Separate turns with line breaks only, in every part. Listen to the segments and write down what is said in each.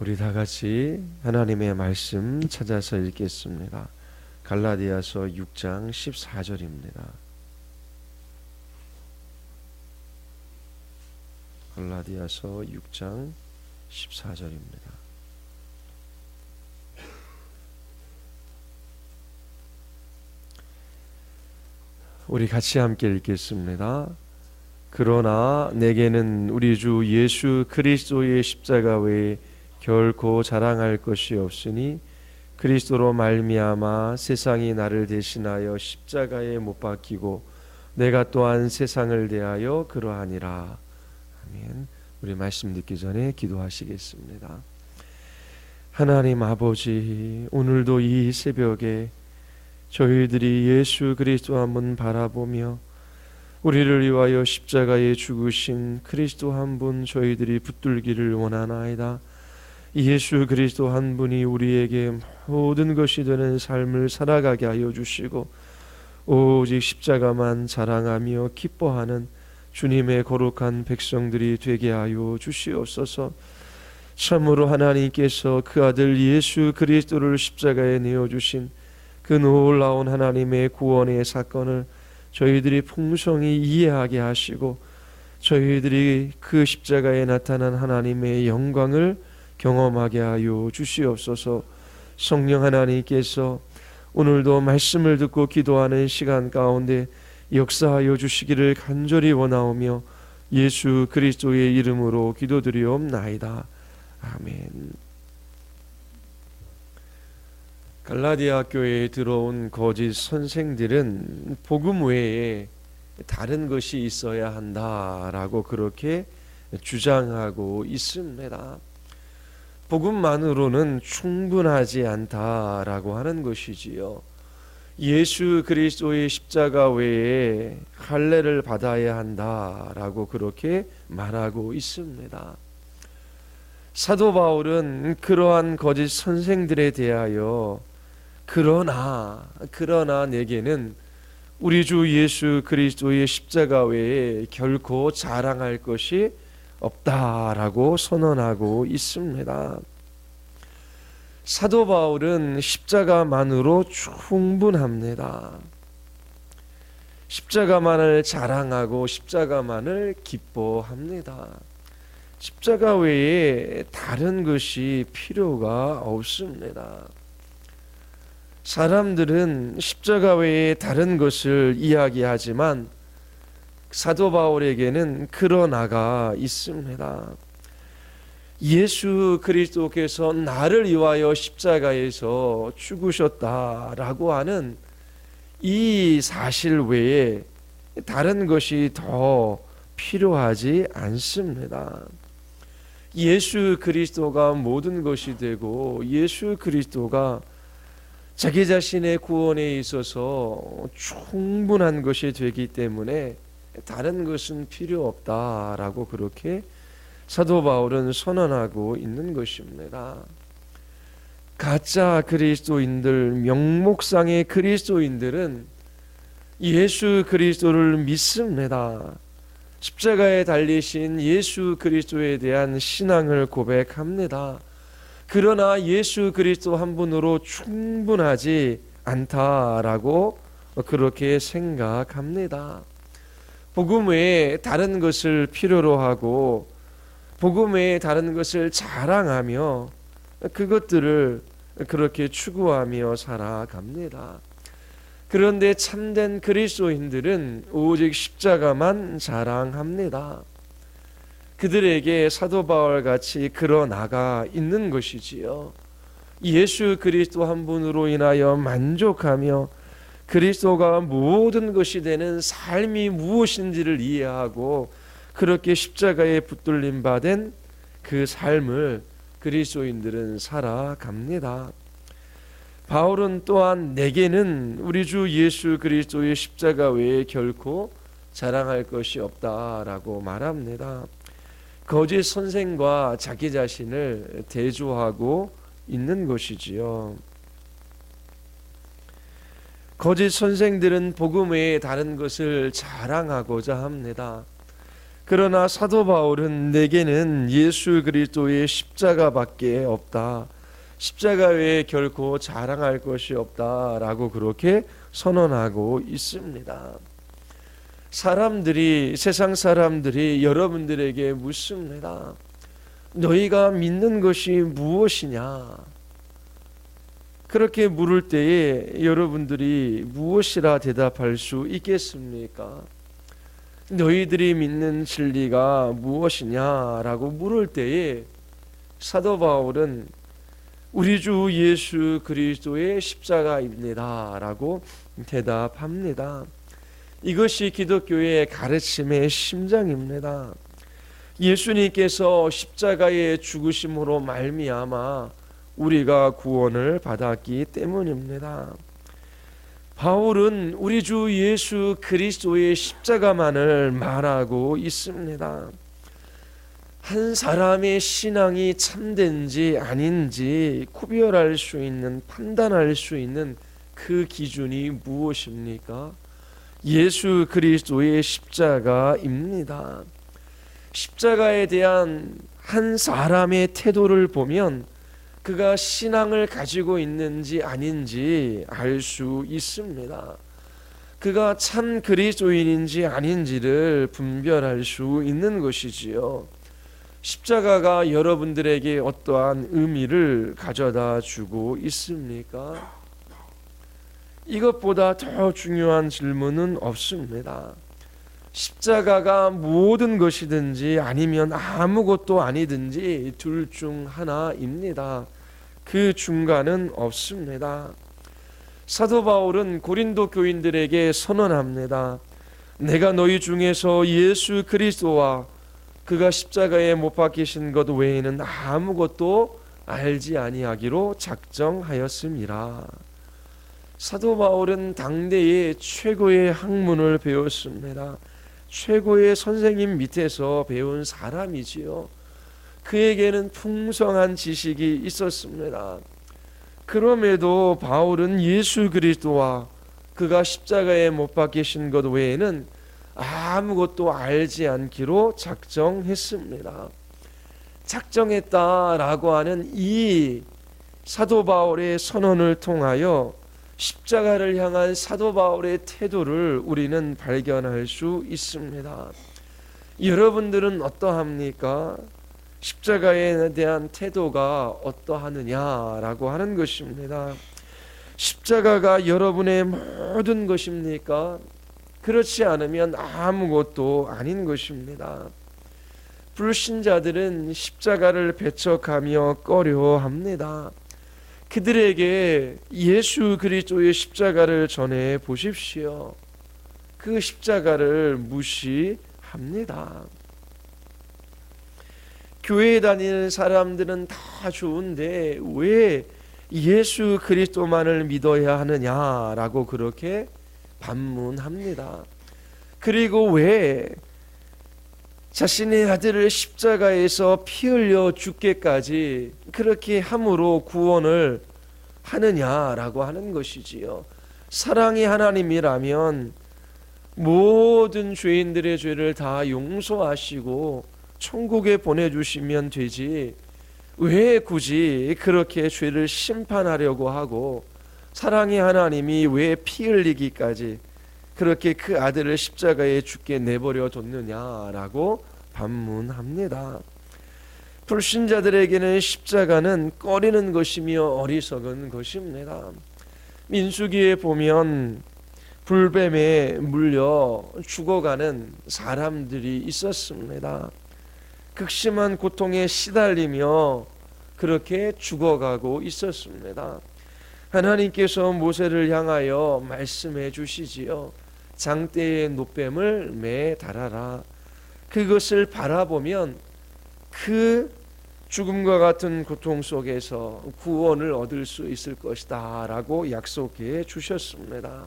우리 다 같이 하나님의 말씀 찾아서 읽겠습니다. 갈라디아서 6장 14절입니다. 갈라디아서 6장 14절입니다. 우리 같이 함께 읽겠습니다. 그러나 내게는 우리 주 예수 그리스도의 십자가 외에 결코 자랑할 것이 없으니 그리스도로 말미암아 세상이 나를 대신하여 십자가에 못 박히고 내가 또한 세상을 대하여 그러하니라. 아멘. 우리 말씀 듣기 전에 기도하시겠습니다. 하나님 아버지, 오늘도 이 새벽에 저희들이 예수 그리스도 한번 바라보며 우리를 위하여 십자가에 죽으신 그리스도 한 분 저희들이 붙들기를 원하나이다. 예수 그리스도 한 분이 우리에게 모든 것이 되는 삶을 살아가게 하여 주시고 오직 십자가만 자랑하며 기뻐하는 주님의 거룩한 백성들이 되게 하여 주시옵소서. 참으로 하나님께서 그 아들 예수 그리스도를 십자가에 내어 주신 그 놀라운 하나님의 구원의 사건을 저희들이 풍성히 이해하게 하시고 저희들이 그 십자가에 나타난 하나님의 영광을 경험하게 하여 주시옵소서. 성령 하나님께서 오늘도 말씀을 듣고 기도하는 시간 가운데 역사하여 주시기를 간절히 원하오며 예수 그리스도의 이름으로 기도드리옵나이다. 아멘. 갈라디아 교회에 들어온 거짓 선생들은 복음 외에 다른 것이 있어야 한다라고 그렇게 주장하고 있습니다. 복음만으로는 충분하지 않다라고 하는 것이지요. 예수 그리스도의 십자가 외에 할례를 받아야 한다라고 그렇게 말하고 있습니다. 사도 바울은 그러한 거짓 선생들에 대하여 그러나 그러나 내게는 우리 주 예수 그리스도의 십자가 외에 결코 자랑할 것이 없다라고 선언하고 있습니다. 사도 바울은 십자가만으로 충분합니다. 십자가만을 자랑하고 십자가만을 기뻐합니다. 십자가 외에 다른 것이 필요가 없습니다. 사람들은 십자가 외에 다른 것을 이야기하지만 사도 바울에게는 그러나가 있습니다. 예수 그리스도께서 나를 위하여 십자가에서 죽으셨다라고 하는 이 사실 외에 다른 것이 더 필요하지 않습니다. 예수 그리스도가 모든 것이 되고 예수 그리스도가 자기 자신의 구원에 있어서 충분한 것이 되기 때문에 다른 것은 필요 없다라고 그렇게 사도 바울은 선언하고 있는 것입니다. 가짜 그리스도인들, 명목상의 그리스도인들은 예수 그리스도를 믿습니다. 십자가에 달리신 예수 그리스도에 대한 신앙을 고백합니다. 그러나 예수 그리스도 한 분으로 충분하지 않다라고 그렇게 생각합니다. 복음 외에 다른 것을 필요로 하고 복음 외에 다른 것을 자랑하며 그것들을 그렇게 추구하며 살아갑니다. 그런데 참된 그리스도인들은 오직 십자가만 자랑합니다. 그들에게 사도 바울 같이 그러나가 있는 것이지요. 예수 그리스도 한 분으로 인하여 만족하며 그리스도가 모든 것이 되는 삶이 무엇인지를 이해하고 그렇게 십자가에 붙들림 받은 그 삶을 그리스도인들은 살아갑니다. 바울은 또한 내게는 우리 주 예수 그리스도의 십자가 외에 결코 자랑할 것이 없다라고 말합니다. 거짓 선생과 자기 자신을 대조하고 있는 것이지요. 거짓 선생들은 복음 외에 다른 것을 자랑하고자 합니다. 그러나 사도 바울은 내게는 예수 그리스도의 십자가밖에 없다. 십자가 외에 결코 자랑할 것이 없다라고 그렇게 선언하고 있습니다. 사람들이 세상 사람들이 여러분들에게 묻습니다. 너희가 믿는 것이 무엇이냐? 그렇게 물을 때에 여러분들이 무엇이라 대답할 수 있겠습니까? 너희들이 믿는 진리가 무엇이냐라고 물을 때에 사도 바울은 우리 주 예수 그리스도의 십자가입니다라고 대답합니다. 이것이 기독교의 가르침의 심장입니다. 예수님께서 십자가의 죽으심으로 말미암아 우리가 구원을 받았기 때문입니다. 바울은 우리 주 예수 그리스도의 십자가만을 말하고 있습니다. 한 사람의 신앙이 참된지 아닌지 구별할 수 있는 판단할 수 있는 그 기준이 무엇입니까? 예수 그리스도의 십자가입니다. 십자가에 대한 한 사람의 태도를 보면 그가 신앙을 가지고 있는지 아닌지 알 수 있습니다. 그가 참 그리스도인인지 아닌지를 분별할 수 있는 것이지요. 십자가가 여러분들에게 어떠한 의미를 가져다 주고 있습니까? 이것보다 더 중요한 질문은 없습니다. 십자가가 모든 것이든지 아니면 아무것도 아니든지 둘 중 하나입니다. 그 중간은 없습니다. 사도 바울은 고린도 교인들에게 선언합니다. 내가 너희 중에서 예수 그리스도와 그가 십자가에 못 박히신 것 외에는 아무것도 알지 아니하기로 작정하였습니다. 사도 바울은 당대의 최고의 학문을 배웠습니다. 최고의 선생님 밑에서 배운 사람이지요. 그에게는 풍성한 지식이 있었습니다. 그럼에도 바울은 예수 그리스도와 그가 십자가에 못 박히신 것 외에는 아무것도 알지 않기로 작정했습니다. 작정했다라고 하는 이 사도 바울의 선언을 통하여 십자가를 향한 사도 바울의 태도를 우리는 발견할 수 있습니다. 여러분들은 어떠합니까? 십자가에 대한 태도가 어떠하느냐라고 하는 것입니다. 십자가가 여러분의 모든 것입니까? 그렇지 않으면 아무것도 아닌 것입니다. 불신자들은 십자가를 배척하며 꺼려합니다. 그들에게 예수 그리스도의 십자가를 전해 보십시오. 그 십자가를 무시합니다. 교회에 다니는 사람들은 다 좋은데 왜 예수 그리스도만을 믿어야 하느냐라고 그렇게 반문합니다. 그리고 왜 자신의 아들을 십자가에서 피 흘려 죽게까지 그렇게 함으로 구원을 하느냐라고 하는 것이지요. 사랑의 하나님이라면 모든 죄인들의 죄를 다 용서하시고 천국에 보내주시면 되지 왜 굳이 그렇게 죄를 심판하려고 하고 사랑의 하나님이 왜 피 흘리기까지 그렇게 그 아들을 십자가에 죽게 내버려 뒀느냐라고 반문합니다. 불신자들에게는 십자가는 꺼리는 것이며 어리석은 것입니다. 민수기에 보면 불뱀에 물려 죽어가는 사람들이 있었습니다. 극심한 고통에 시달리며 그렇게 죽어가고 있었습니다. 하나님께서 모세를 향하여 말씀해 주시지요. 장대의 노뱀을 매 달아라. 그것을 바라보면 그 죽음과 같은 고통 속에서 구원을 얻을 수 있을 것이다 라고 약속해 주셨습니다.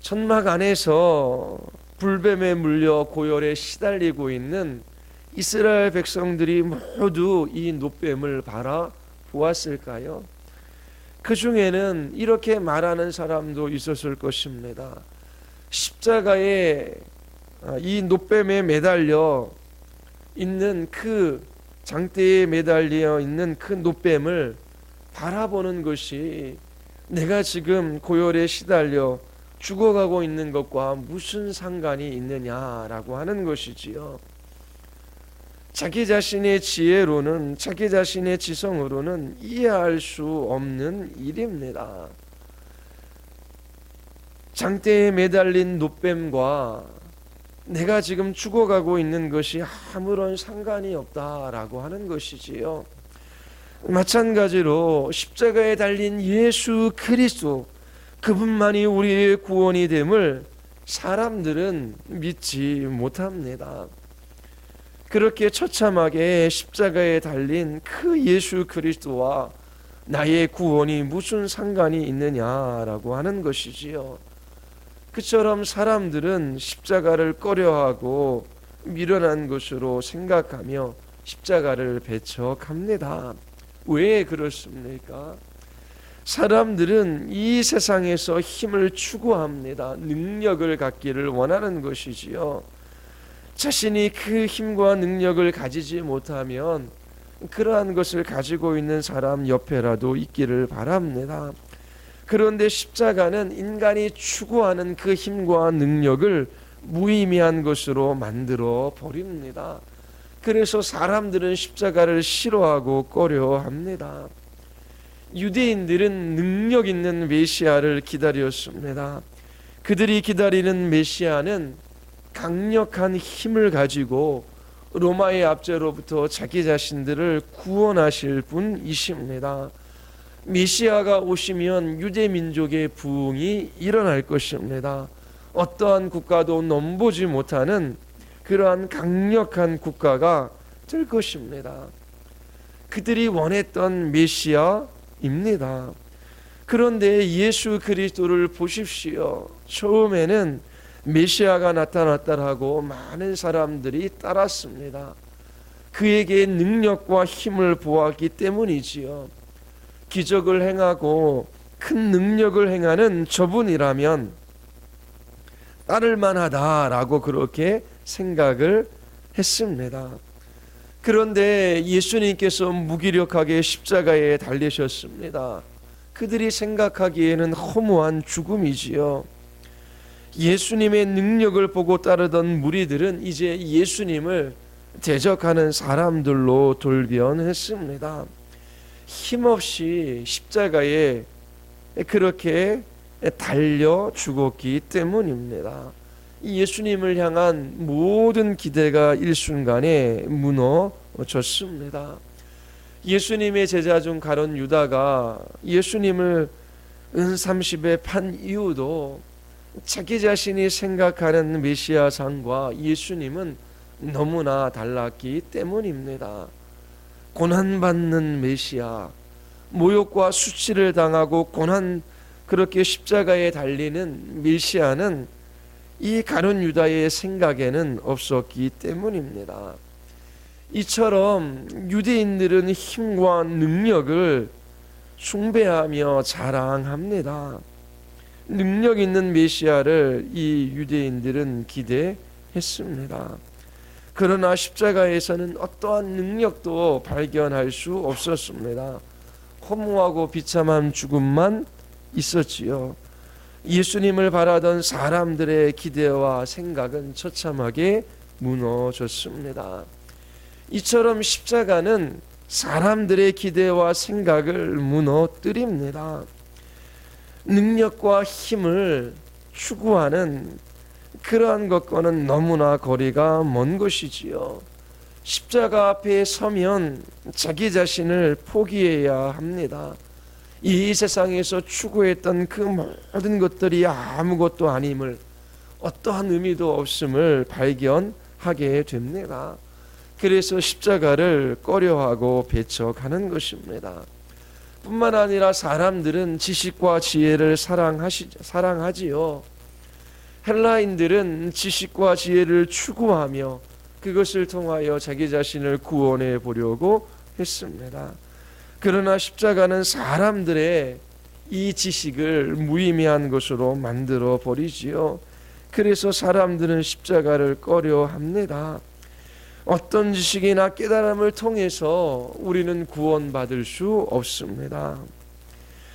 천막 안에서 불뱀에 물려 고열에 시달리고 있는 이스라엘 백성들이 모두 이 노뱀을 바라 보았을까요? 그 중에는 이렇게 말하는 사람도 있었을 것입니다. 십자가에 아, 이 노뱀에 매달려 있는 그 장대에 매달려 있는 그 노뱀을 바라보는 것이 내가 지금 고열에 시달려 죽어가고 있는 것과 무슨 상관이 있느냐라고 하는 것이지요. 자기 자신의 지혜로는 자기 자신의 지성으로는 이해할 수 없는 일입니다. 장대에 매달린 노뱀과 내가 지금 죽어가고 있는 것이 아무런 상관이 없다라고 하는 것이지요. 마찬가지로 십자가에 달린 예수 그리스도 그분만이 우리의 구원이 됨을 사람들은 믿지 못합니다. 그렇게 처참하게 십자가에 달린 그 예수 그리스도와 나의 구원이 무슨 상관이 있느냐라고 하는 것이지요. 그처럼 사람들은 십자가를 꺼려하고 미련한 것으로 생각하며 십자가를 배척합니다. 왜 그렇습니까? 사람들은 이 세상에서 힘을 추구합니다. 능력을 갖기를 원하는 것이지요. 자신이 그 힘과 능력을 가지지 못하면 그러한 것을 가지고 있는 사람 옆에라도 있기를 바랍니다. 그런데 십자가는 인간이 추구하는 그 힘과 능력을 무의미한 것으로 만들어 버립니다. 그래서 사람들은 십자가를 싫어하고 꺼려합니다. 유대인들은 능력 있는 메시아를 기다렸습니다. 그들이 기다리는 메시아는 강력한 힘을 가지고 로마의 압제로부터 자기 자신들을 구원하실 분이십니다. 메시아가 오시면 유대 민족의 부흥이 일어날 것입니다. 어떠한 국가도 넘보지 못하는 그러한 강력한 국가가 될 것입니다. 그들이 원했던 메시아입니다. 그런데 예수 그리스도를 보십시오. 처음에는 메시아가 나타났다라고 많은 사람들이 따랐습니다. 그에게 능력과 힘을 보았기 때문이지요. 기적을 행하고 큰 능력을 행하는 저분이라면 따를 만하다라고 그렇게 생각을 했습니다. 그런데 예수님께서 무기력하게 십자가에 달리셨습니다. 그들이 생각하기에는 허무한 죽음이지요. 예수님의 능력을 보고 따르던 무리들은 이제 예수님을 대적하는 사람들로 돌변했습니다. 힘없이 십자가에 그렇게 달려 죽었기 때문입니다. 예수님을 향한 모든 기대가 일순간에 무너졌습니다. 예수님의 제자 중 가론 유다가 예수님을 은 30에 판 이유도 자기 자신이 생각하는 메시아상과 예수님은 너무나 달랐기 때문입니다. 고난받는 메시아, 모욕과 수치를 당하고 고난 그렇게 십자가에 달리는 메시아는 이 가론 유다의 생각에는 없었기 때문입니다. 이처럼 유대인들은 힘과 능력을 숭배하며 자랑합니다. 능력 있는 메시아를 이 유대인들은 기대했습니다. 그러나 십자가에서는 어떠한 능력도 발견할 수 없었습니다. 허무하고 비참한 죽음만 있었지요. 예수님을 바라던 사람들의 기대와 생각은 처참하게 무너졌습니다. 이처럼 십자가는 사람들의 기대와 생각을 무너뜨립니다. 능력과 힘을 추구하는 그러한 것과는 너무나 거리가 먼 것이지요. 십자가 앞에 서면 자기 자신을 포기해야 합니다. 이 세상에서 추구했던 그 모든 것들이 아무것도 아님을 어떠한 의미도 없음을 발견하게 됩니다. 그래서 십자가를 꺼려하고 배척하는 것입니다. 뿐만 아니라 사람들은 지식과 지혜를 사랑하시, 사랑하지요. 헬라인들은 지식과 지혜를 추구하며 그것을 통하여 자기 자신을 구원해 보려고 했습니다. 그러나 십자가는 사람들의 이 지식을 무의미한 것으로 만들어 버리지요. 그래서 사람들은 십자가를 꺼려 합니다. 어떤 지식이나 깨달음을 통해서 우리는 구원받을 수 없습니다.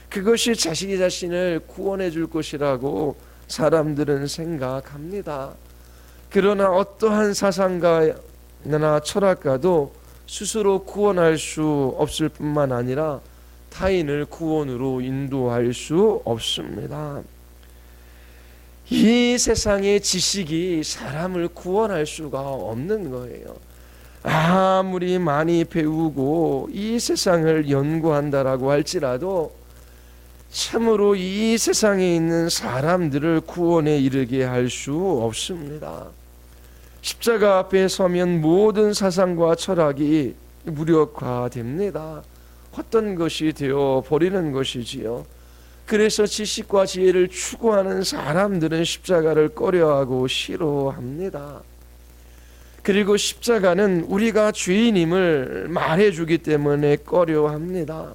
그것이 자신이 자신을 구원해 줄 것이라고 사람들은 생각합니다. 그러나 어떠한 사상가나 철학가도 스스로 구원할 수 없을 뿐만 아니라 타인을 구원으로 인도할 수 없습니다. 이 세상의 지식이 사람을 구원할 수가 없는 거예요. 아무리 많이 배우고 이 세상을 연구한다라고 할지라도 참으로 이 세상에 있는 사람들을 구원에 이르게 할 수 없습니다. 십자가 앞에 서면 모든 사상과 철학이 무력화됩니다. 헛된 것이 되어 버리는 것이지요. 그래서 지식과 지혜를 추구하는 사람들은 십자가를 꺼려하고 싫어합니다. 그리고 십자가는 우리가 죄인임을 말해주기 때문에 꺼려합니다.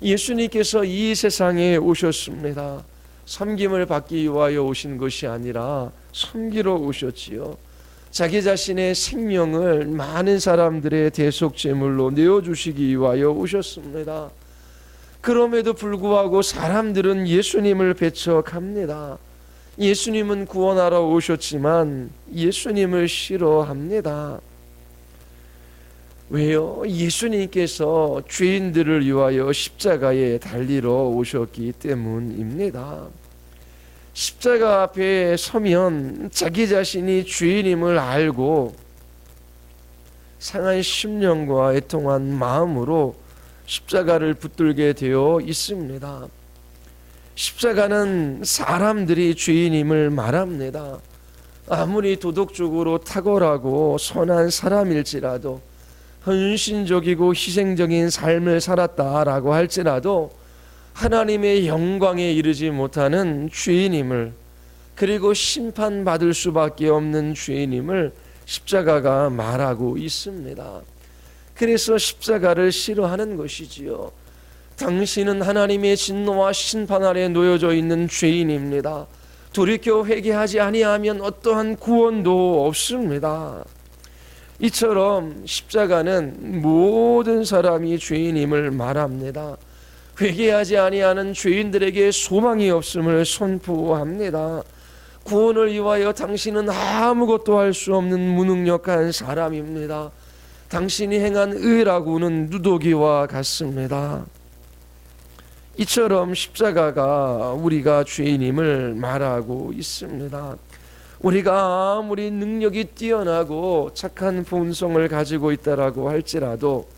예수님께서 이 세상에 오셨습니다. 섬김을 받기 위하여 오신 것이 아니라 섬기러 오셨지요. 자기 자신의 생명을 많은 사람들의 대속 제물로 내어 주시기 위하여 오셨습니다. 그럼에도 불구하고 사람들은 예수님을 배척합니다. 예수님은 구원하러 오셨지만 예수님을 싫어합니다. 왜요? 예수님께서 죄인들을 위하여 십자가에 달리러 오셨기 때문입니다. 십자가 앞에 서면 자기 자신이 죄인임을 알고 상한 심령과 애통한 마음으로 십자가를 붙들게 되어 있습니다. 십자가는 사람들이 죄인임을 말합니다. 아무리 도덕적으로 탁월하고 선한 사람일지라도 헌신적이고 희생적인 삶을 살았다라고 할지라도 하나님의 영광에 이르지 못하는 죄인임을 그리고 심판받을 수밖에 없는 죄인임을 십자가가 말하고 있습니다. 그래서 십자가를 싫어하는 것이지요. 당신은 하나님의 진노와 심판 아래 놓여져 있는 죄인입니다. 돌이켜 회개하지 아니하면 어떠한 구원도 없습니다. 이처럼 십자가는 모든 사람이 죄인임을 말합니다. 회개하지 아니하는 죄인들에게 소망이 없음을 선포합니다. 구원을 위하여 당신은 아무것도 할 수 없는 무능력한 사람입니다. 당신이 행한 의라고는 누더기와 같습니다. 이처럼 십자가가 우리가 죄인임을 말하고 있습니다. 우리가 아무리 능력이 뛰어나고 착한 본성을 가지고 있다라고 할지라도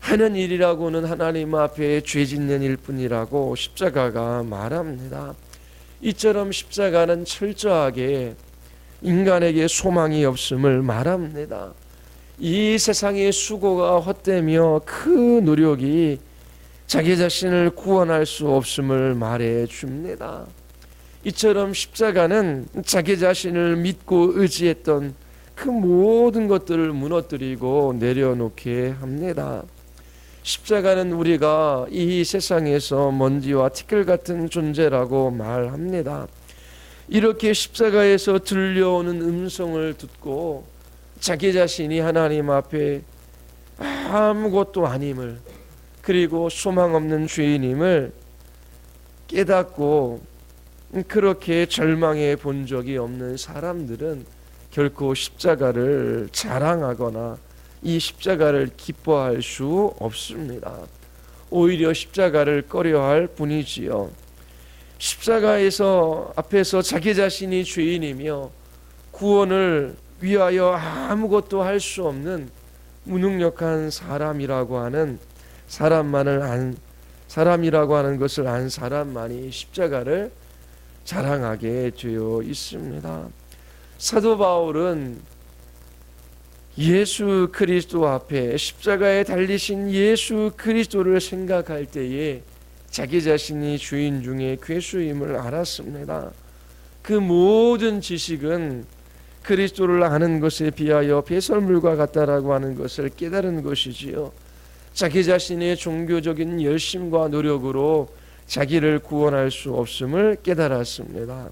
하는 일이라고는 하나님 앞에 죄 짓는 일 뿐이라고 십자가가 말합니다. 이처럼 십자가는 철저하게 인간에게 소망이 없음을 말합니다. 이 세상의 수고가 헛되며 그 노력이 자기 자신을 구원할 수 없음을 말해 줍니다. 이처럼 십자가는 자기 자신을 믿고 의지했던 그 모든 것들을 무너뜨리고 내려놓게 합니다. 십자가는 우리가 이 세상에서 먼지와 티끌 같은 존재라고 말합니다. 이렇게 십자가에서 들려오는 음성을 듣고 자기 자신이 하나님 앞에 아무것도 아님을 그리고 소망 없는 죄인임을 깨닫고 그렇게 절망해 본 적이 없는 사람들은 결코 십자가를 자랑하거나 이 십자가를 기뻐할 수 없습니다. 오히려 십자가를 꺼려할 뿐이지요. 십자가에서 앞에서 자기 자신이 죄인이며 구원을 위하여 아무것도 할 수 없는 무능력한 사람이라고 하는 사람만을 안 사람이라고 하는 것을 안 사람만이 십자가를 자랑하게 되어 있습니다. 사도 바울은 예수 그리스도 앞에 십자가에 달리신 예수 그리스도를 생각할 때에 자기 자신이 주인 중에 괴수임을 알았습니다. 그 모든 지식은 그리스도를 아는 것에 비하여 배설물과 같다라고 하는 것을 깨달은 것이지요. 자기 자신의 종교적인 열심과 노력으로 자기를 구원할 수 없음을 깨달았습니다.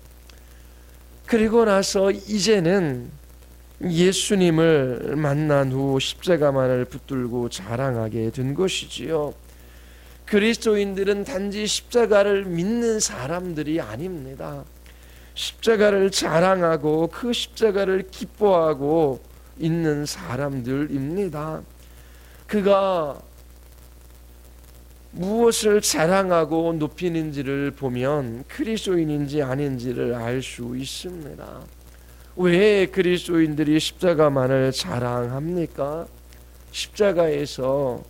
그리고 나서 이제는 예수님을 만난 후 십자가만을 붙들고 자랑하게 된 것이지요. 그리스도인들은 단지 십자가를 믿는 사람들이 아닙니다. 십자가를 자랑하고 그 십자가를 기뻐하고 있는 사람들입니다. 그가 무엇을 자랑하고 높이는지를 보면 그리스도인인지 아닌지를 알 수 있습니다. 왜 그리스도인들이 십자가만을 자랑합니까? 십자가에서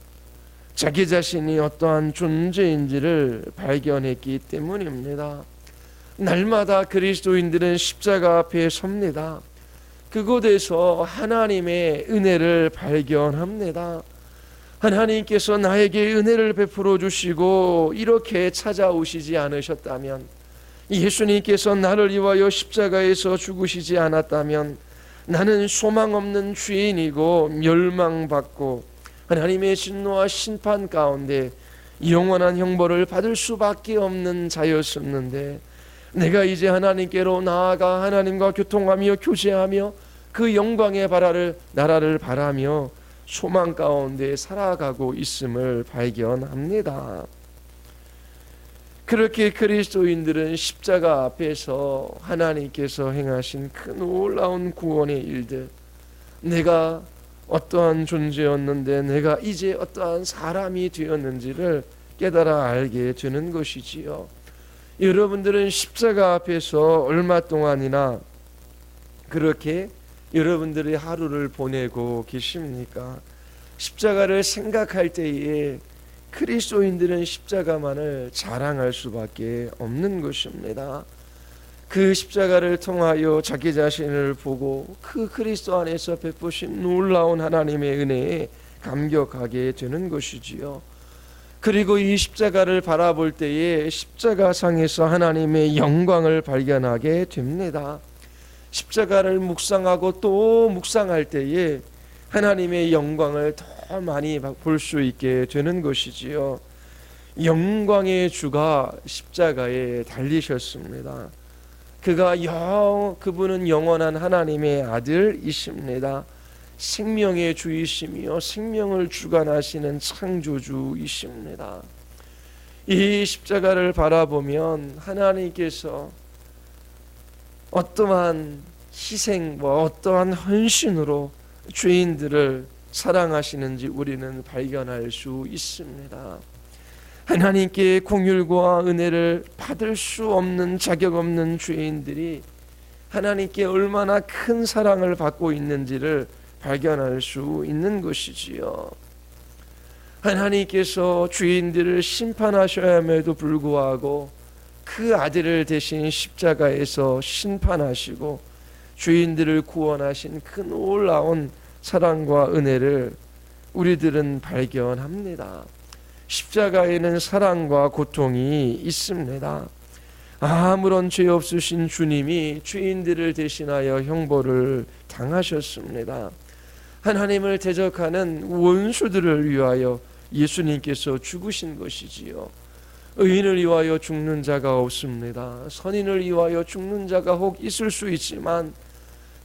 자기 자신이 어떠한 존재인지를 발견했기 때문입니다. 날마다 그리스도인들은 십자가 앞에 섭니다. 그곳에서 하나님의 은혜를 발견합니다. 하나님께서 나에게 은혜를 베풀어 주시고 이렇게 찾아오시지 않으셨다면 예수님께서 나를 위하여 십자가에서 죽으시지 않았다면 나는 소망 없는 죄인이고 멸망받고 하나님의 진노와 심판 가운데 영원한 형벌을 받을 수밖에 없는 자였었는데 내가 이제 하나님께로 나아가 하나님과 교통하며 교제하며 그 영광의 바라를 나라를 바라며 소망 가운데 살아가고 있음을 발견합니다. 그렇게 그리스도인들은 십자가 앞에서 하나님께서 행하신 그 놀라운 구원의 일들, 내가 어떠한 존재였는데 내가 이제 어떠한 사람이 되었는지를 깨달아 알게 되는 것이지요. 여러분들은 십자가 앞에서 얼마 동안이나 그렇게 여러분들의 하루를 보내고 계십니까? 십자가를 생각할 때에 그리스도인들은 십자가만을 자랑할 수밖에 없는 것입니다. 그 십자가를 통하여 자기 자신을 보고 그 그리스도 안에서 베푸신 놀라운 하나님의 은혜에 감격하게 되는 것이지요. 그리고 이 십자가를 바라볼 때에 십자가상에서 하나님의 영광을 발견하게 됩니다. 십자가를 묵상하고 또 묵상할 때에 하나님의 영광을 더 많이 볼 수 있게 되는 것이지요. 영광의 주가 십자가에 달리셨습니다. 그가 영 그분은 영원한 하나님의 아들이십니다. 생명의 주이시며 생명을 주관하시는 창조주이십니다. 이 십자가를 바라보면 하나님께서 어떠한 희생, 뭐 어떠한 헌신으로 죄인들을 사랑하시는지 우리는 발견할 수 있습니다. 하나님께 공율과 은혜를 받을 수 없는 자격 없는 죄인들이 하나님께 얼마나 큰 사랑을 받고 있는지를 발견할 수 있는 것이지요. 하나님께서 죄인들을 심판하셔야 함에도 불구하고 그 아들을 대신 십자가에서 심판하시고 죄인들을 구원하신 그 놀라운 사랑과 은혜를 우리들은 발견합니다. 십자가에는 사랑과 고통이 있습니다. 아무런 죄 없으신 주님이 죄인들을 대신하여 형벌을 당하셨습니다. 하나님을 대적하는 원수들을 위하여 예수님께서 죽으신 것이지요. 의인을 위하여 죽는 자가 없습니다. 선인을 위하여 죽는 자가 혹 있을 수 있지만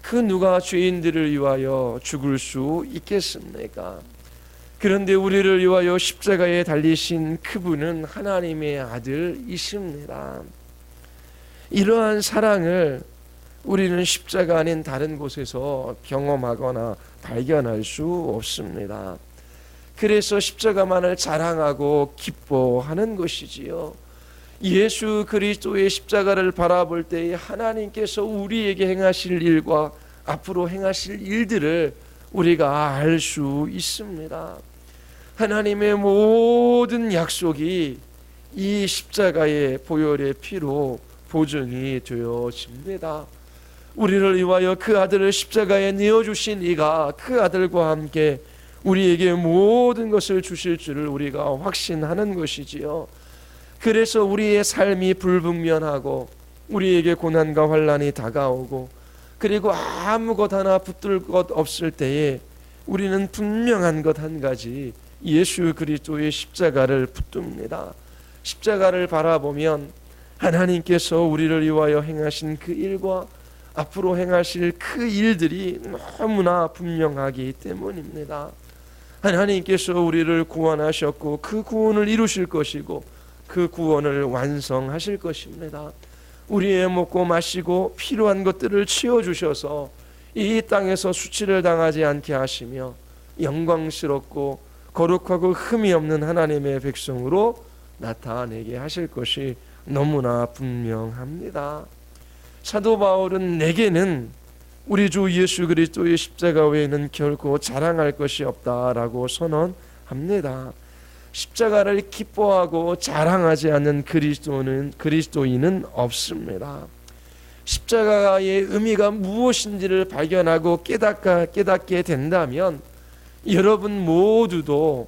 그 누가 죄인들을 위하여 죽을 수 있겠습니까? 그런데 우리를 위하여 십자가에 달리신 그분은 하나님의 아들이십니다. 이러한 사랑을 우리는 십자가 아닌 다른 곳에서 경험하거나 발견할 수 없습니다. 그래서 십자가만을 자랑하고 기뻐하는 것이지요. 예수 그리스도의 십자가를 바라볼 때 하나님께서 우리에게 행하실 일과 앞으로 행하실 일들을 우리가 알 수 있습니다. 하나님의 모든 약속이 이 십자가의 보혈의 피로 보증이 되어집니다. 우리를 위하여 그 아들을 십자가에 내어 주신 이가 그 아들과 함께 우리에게 모든 것을 주실 줄을 우리가 확신하는 것이지요. 그래서 우리의 삶이 불분명하고 우리에게 고난과 환란이 다가오고 그리고 아무것 하나 붙들 것 없을 때에 우리는 분명한 것 한 가지 예수 그리스도의 십자가를 붙듭니다. 십자가를 바라보면 하나님께서 우리를 위하여 행하신 그 일과 앞으로 행하실 그 일들이 너무나 분명하기 때문입니다. 하나님께서 우리를 구원하셨고 그 구원을 이루실 것이고 그 구원을 완성하실 것입니다. 우리의 먹고 마시고 필요한 것들을 치워 주셔서 이 땅에서 수치를 당하지 않게 하시며 영광스럽고 거룩하고 흠이 없는 하나님의 백성으로 나타내게 하실 것이 너무나 분명합니다. 사도 바울은 내게는 우리 주 예수 그리스도의 십자가 외에는 결코 자랑할 것이 없다라고 선언합니다. 십자가를 기뻐하고 자랑하지 않는 그리스도는 그리스도인은 없습니다. 십자가의 의미가 무엇인지를 발견하고 깨닫가, 깨닫게 된다면 여러분 모두도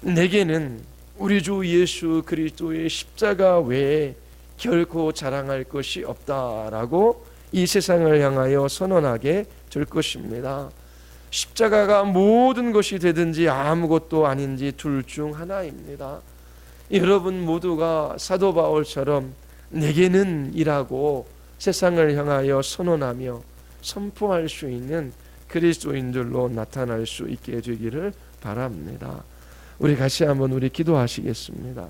내게는 우리 주 예수 그리스도의 십자가 외에 결코 자랑할 것이 없다라고 이 세상을 향하여 선언하게 될 것입니다. 십자가가 모든 것이 되든지 아무것도 아닌지 둘 중 하나입니다. 여러분 모두가 사도 바울처럼 내게는 이라고 세상을 향하여 선언하며 선포할 수 있는 그리스도인들로 나타날 수 있게 되기를 바랍니다. 우리 같이 한번 우리 기도하시겠습니다.